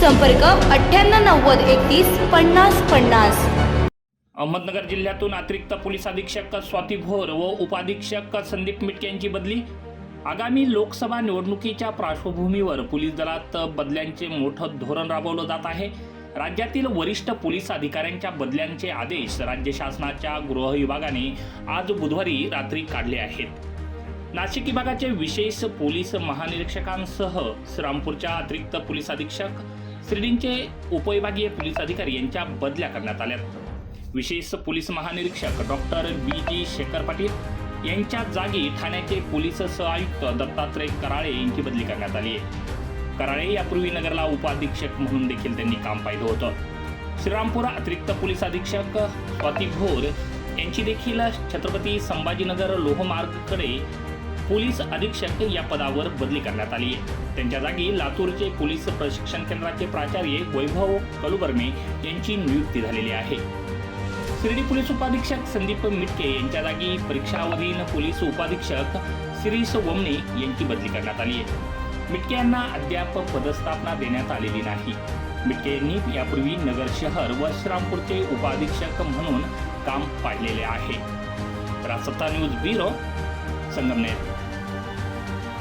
संपर्क अठ्ठ्याण्णव नव्वद एकतीस पन्नास पन्नास. अहमदनगर जिल्ह्यातून अतिरिक्त पोलीस अधीक्षक स्वाती भोर व उपाधीक्षक संदीप मिटके यांची बदली. आगामी लोकसभा निवडणुकीच्या पार्श्वभूमीवर पोलीस दलात बदल्यांचे मोठं धोरण राबवलं जात आहे. राज्यातील वरिष्ठ पोलीस अधिकाऱ्यांच्या बदल्यांचे आदेश राज्य शासनाच्या गृह विभागाने आज बुधवारी रात्री काढले आहेत. नाशिक विभागाचे विशेष पोलीस महानिरीक्षकांसह श्रीरामपूरच्या अतिरिक्त पोलीस अधीक्षक श्रीडींचे उपविभागीय पोलीस अधिकारी यांच्या बदल्या करण्यात आल्या. विशेष पोलीस महानिरीक्षक doctor B G Shekhar Patil यांच्या जागी ठाण्याचे पोलीस सहआयुक्त दत्तात्रय कराळे यांची बदली करण्यात आली आहे. कराळे यापूर्वी नगरला उपाधीक्षक म्हणून देखील त्यांनी काम पाहिलं होतं. श्रीरामपुरा अतिरिक्त पोलीस अधीक्षक स्वाती भोर यांची देखील छत्रपती संभाजीनगर लोहमार्गकडे पोलीस अधीक्षक या पदावर बदली करण्यात आली. आहे त्यांच्या जागी लातूरचे पोलीस प्रशिक्षण केंद्राचे प्राचार्य वैभव कलुबर्मे यांची नियुक्ती झालेली आहे. शिर्डी पोलीस उपाधीक्षक संदीप मिटके यांच्या जागी परीक्षावधीन पोलीस उपाधीक्षक शिरीष वमने यांची बदली करण्यात आली आहे. मिटके यांना अद्याप पदस्थापना देण्यात आलेली नाही. मिटके यांनी यापूर्वी नगर शहर व श्रामपूरचे उपाधीक्षक म्हणून काम पाडलेले आहे. Rasatta news bureau Sangamner.